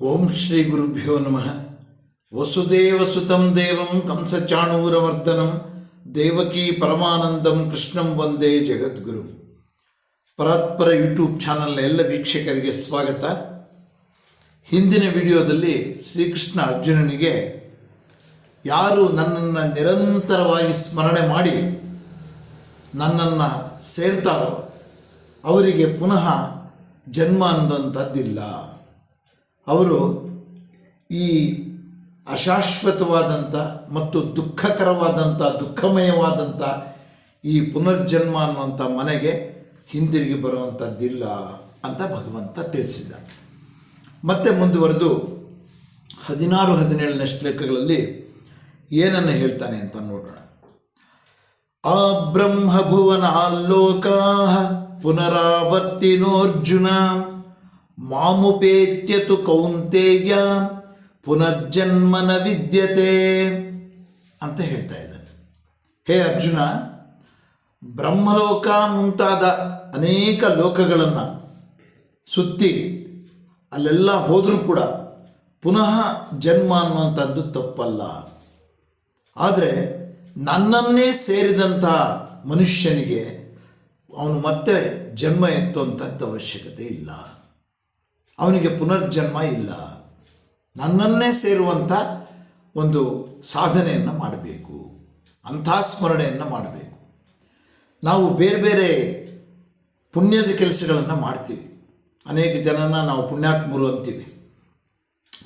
ಓಂ ಶ್ರೀ ಗುರುಭ್ಯೋ ನಮಃ. ವಸುದೇವಸುತಂ ದೇವಂ ಕಂಸಚಾಣೂರವರ್ಧನಂ ದೇವಕಿ ಪರಮಾನಂದಂ ಕೃಷ್ಣಂ ವಂದೇ ಜಗದ್ಗುರು. ಪರಾತ್ಪರ ಯೂಟ್ಯೂಬ್ ಚಾನಲ್ನ ಎಲ್ಲ ವೀಕ್ಷಕರಿಗೆ ಸ್ವಾಗತ. ಹಿಂದಿನ ವಿಡಿಯೋದಲ್ಲಿ ಶ್ರೀಕೃಷ್ಣ ಅರ್ಜುನನಿಗೆ ಯಾರು ನನ್ನನ್ನು ನಿರಂತರವಾಗಿ ಸ್ಮರಣೆ ಮಾಡಿ ನನ್ನನ್ನು ಸೇರ್ತಾರೋ ಅವರಿಗೆ ಪುನಃ ಜನ್ಮ ಅನ್ನೋಂಥದ್ದಿಲ್ಲ ಅವರು ಈ ಅಶಾಶ್ವತವಾದಂಥ ಮತ್ತು ದುಃಖಕರವಾದಂಥ, ದುಃಖಮಯವಾದಂಥ ಈ ಪುನರ್ಜನ್ಮ ಅನ್ನುವಂಥ ಮನೆಗೆ ಹಿಂದಿರುಗಿ ಬರುವಂಥದ್ದಿಲ್ಲ ಅಂತ ಭಗವಂತ ತಿಳಿಸಿದ ಮತ್ತೆ ಮುಂದುವರೆದು ಹದಿನಾರು ಹದಿನೇಳನೇ ಶ್ಲೋಕಗಳಲ್ಲಿ ಏನನ್ನು ಹೇಳ್ತಾನೆ ಅಂತ ನೋಡೋಣ. ಆ ಬ್ರಹ್ಮಭುವನಾಲ್ಲೋಕಾ ಪುನರಾವರ್ತಿನೋರ್ಜುನ ಮಾಮುಪೇತ್ಯ ತು ಕೌಂತೇಯ ಪುನರ್ಜನ್ಮನ ವಿದ್ಯತೆ ಅಂತ ಹೇಳ್ತಾ ಇದ್ದಾನೆ. ಹೇ ಅರ್ಜುನ, ಬ್ರಹ್ಮಲೋಕ ಮುಂತಾದ ಅನೇಕ ಲೋಕಗಳನ್ನು ಸುತ್ತಿ ಅಲ್ಲೆಲ್ಲ ಹೋದರೂ ಕೂಡ ಪುನಃ ಜನ್ಮ ಅನ್ನುವಂಥದ್ದು ತಪ್ಪಲ್ಲ. ಆದರೆ ನನ್ನನ್ನೇ ಸೇರಿದಂಥ ಮನುಷ್ಯನಿಗೆ ಅವನು ಮತ್ತೆ ಜನ್ಮ ಎತ್ತುವಂಥದ್ದು ಅವಶ್ಯಕತೆ ಇಲ್ಲ. ಅವನಿಗೆ ಪುನರ್ಜನ್ಮ ಇಲ್ಲ. ನನ್ನನ್ನೇ ಸೇರುವಂಥ ಒಂದು ಸಾಧನೆಯನ್ನು ಮಾಡಬೇಕು. ಅಂಥ ಸ್ಮರಣೆಯನ್ನು ಮಾಡಬೇಕು. ನಾವು ಬೇರೆ ಬೇರೆ ಪುಣ್ಯದ ಕೆಲಸಗಳನ್ನು ಮಾಡ್ತೀವಿ. ಅನೇಕ ಜನನ ನಾವು ಪುಣ್ಯಾತ್ಮರು ಅಂತೀವಿ.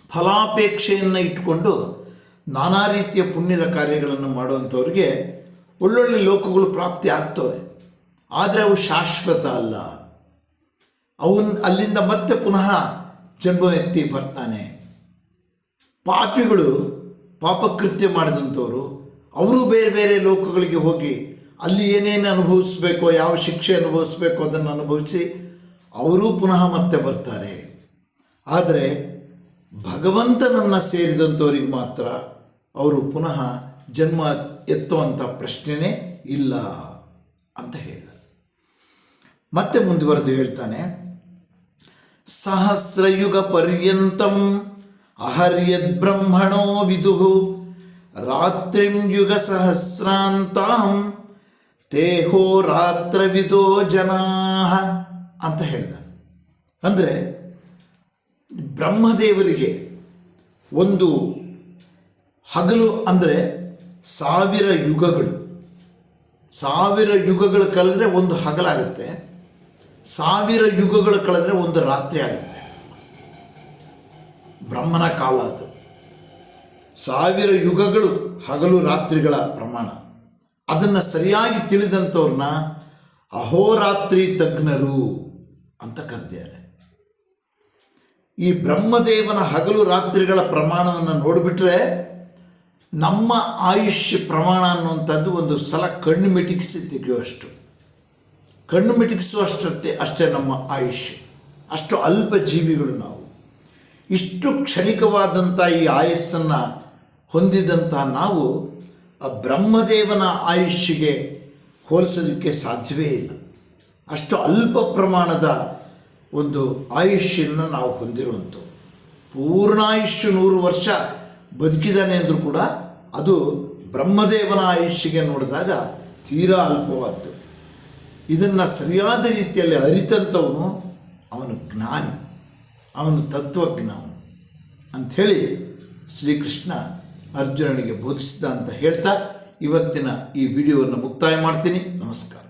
ಫಲಾಪೇಕ್ಷೆಯನ್ನು ಇಟ್ಟುಕೊಂಡು ನಾನಾ ರೀತಿಯ ಪುಣ್ಯದ ಕಾರ್ಯಗಳನ್ನು ಮಾಡುವಂಥವ್ರಿಗೆ ಒಳ್ಳೊಳ್ಳೆ ಲೋಕಗಳು ಪ್ರಾಪ್ತಿ ಆಗ್ತವೆ. ಆದರೆ ಅವು ಶಾಶ್ವತ ಅಲ್ಲ. ಅವನ್ ಅಲ್ಲಿಂದ ಮತ್ತೆ ಪುನಃ ಜನ್ಮ ವ್ಯಕ್ತಿ ಬರ್ತಾನೆ. ಪಾಪಿಗಳು ಪಾಪಕೃತ್ಯ ಮಾಡಿದಂಥವರು, ಅವರು ಬೇರೆ ಬೇರೆ ಲೋಕಗಳಿಗೆ ಹೋಗಿ ಅಲ್ಲಿ ಏನೇನು ಅನುಭವಿಸ್ಬೇಕೋ, ಯಾವ ಶಿಕ್ಷೆ ಅನುಭವಿಸ್ಬೇಕೋ ಅದನ್ನು ಅನುಭವಿಸಿ ಅವರೂ ಪುನಃ ಮತ್ತೆ ಬರ್ತಾರೆ. ಆದರೆ ಭಗವಂತನನ್ನು ಸೇರಿದಂಥವ್ರಿಗೆ ಮಾತ್ರ ಅವರು ಪುನಃ ಜನ್ಮ ಎತ್ತುವಂಥ ಪ್ರಶ್ನೆನೇ ಇಲ್ಲ ಅಂತ ಹೇಳಿದ. ಮತ್ತೆ ಮುಂದುವರೆದು ಹೇಳ್ತಾನೆ ಸಹಸ್ರಯುಗ ಪರ್ಯಂತಂ ಅಹರ್ಯದ್ ಬ್ರಹ್ಮಣೋ ವಿದು. ಯುಗ ಸಹಸ್ರಾಂತಾಂ, ತೇಹೋ ರಾತ್ರವಿದೋ ಜನಾ ಅಂತ ಹೇಳಿದ. ಅಂದರೆ ಬ್ರಹ್ಮದೇವರಿಗೆ ಒಂದು ಹಗಲು ಅಂದರೆ ಸಾವಿರ ಯುಗಗಳು. ಸಾವಿರ ಯುಗಗಳು ಕಳೆದ್ರೆ ಒಂದು ಹಗಲಾಗುತ್ತೆ. ಸಾವಿರ ಯುಗಗಳು ಕಳೆದ್ರೆ ಒಂದು ರಾತ್ರಿ ಆಗುತ್ತೆ. ಬ್ರಹ್ಮನ ಕಾಲ ಅದು. ಸಾವಿರ ಯುಗಗಳು ಹಗಲು ರಾತ್ರಿಗಳ ಪ್ರಮಾಣ. ಅದನ್ನು ಸರಿಯಾಗಿ ತಿಳಿದಂಥವ್ರನ್ನ ಅಹೋರಾತ್ರಿ ತಜ್ಞರು ಅಂತ ಕರೆದಿದ್ದಾರೆ. ಈ ಬ್ರಹ್ಮದೇವನ ಹಗಲು ರಾತ್ರಿಗಳ ಪ್ರಮಾಣವನ್ನು ನೋಡಿಬಿಟ್ರೆ ನಮ್ಮ ಆಯುಷ್ಯ ಪ್ರಮಾಣ ಅನ್ನುವಂಥದ್ದು ಒಂದು ಸಲ ಕಣ್ಣು ಮಿಟಿಕಿಸಿ ತೆಗೆಯುವಷ್ಟು ಕಣ್ಣು ಮಿಟುಕಿಸುವಷ್ಟೇ ಅಷ್ಟೇ ನಮ್ಮ ಆಯುಷ್ಯ. ಅಷ್ಟು ಅಲ್ಪ ಜೀವಿಗಳು ನಾವು. ಇಷ್ಟು ಕ್ಷಣಿಕವಾದಂಥ ಈ ಆಯಸ್ಸನ್ನು ಹೊಂದಿದಂಥ ನಾವು ಆ ಬ್ರಹ್ಮದೇವನ ಆಯುಷ್ಯಗೆ ಹೋಲಿಸೋದಕ್ಕೆ ಸಾಧ್ಯವೇ ಇಲ್ಲ. ಅಷ್ಟು ಅಲ್ಪ ಪ್ರಮಾಣದ ಒಂದು ಆಯುಷ್ಯನ್ನು ನಾವು ಹೊಂದಿರುವಂಥವು ಪೂರ್ಣಾಯುಷ್ಯ ನೂರು ವರ್ಷ ಬದುಕಿದ್ದಾನೆ ಅಂದರೂ ಕೂಡ ಅದು ಬ್ರಹ್ಮದೇವನ ಆಯುಷ್ಯಗೆ ನೋಡಿದಾಗ ತೀರಾ ಅಲ್ಪವಾದ್ದು. ಇದನ್ನು ಸರಿಯಾದ ರೀತಿಯಲ್ಲಿ ಅರಿತಂಥವನು ಅವನು ಜ್ಞಾನಿ, ಅವನು ತತ್ವಜ್ಞ ಅಂಥೇಳಿ ಶ್ರೀಕೃಷ್ಣ ಅರ್ಜುನನಿಗೆ ಬೋಧಿಸಿದ ಅಂತ ಹೇಳ್ತಾ ಇವತ್ತಿನ ಈ ವಿಡಿಯೋವನ್ನು ಮುಕ್ತಾಯ ಮಾಡ್ತೀನಿ. ನಮಸ್ಕಾರ.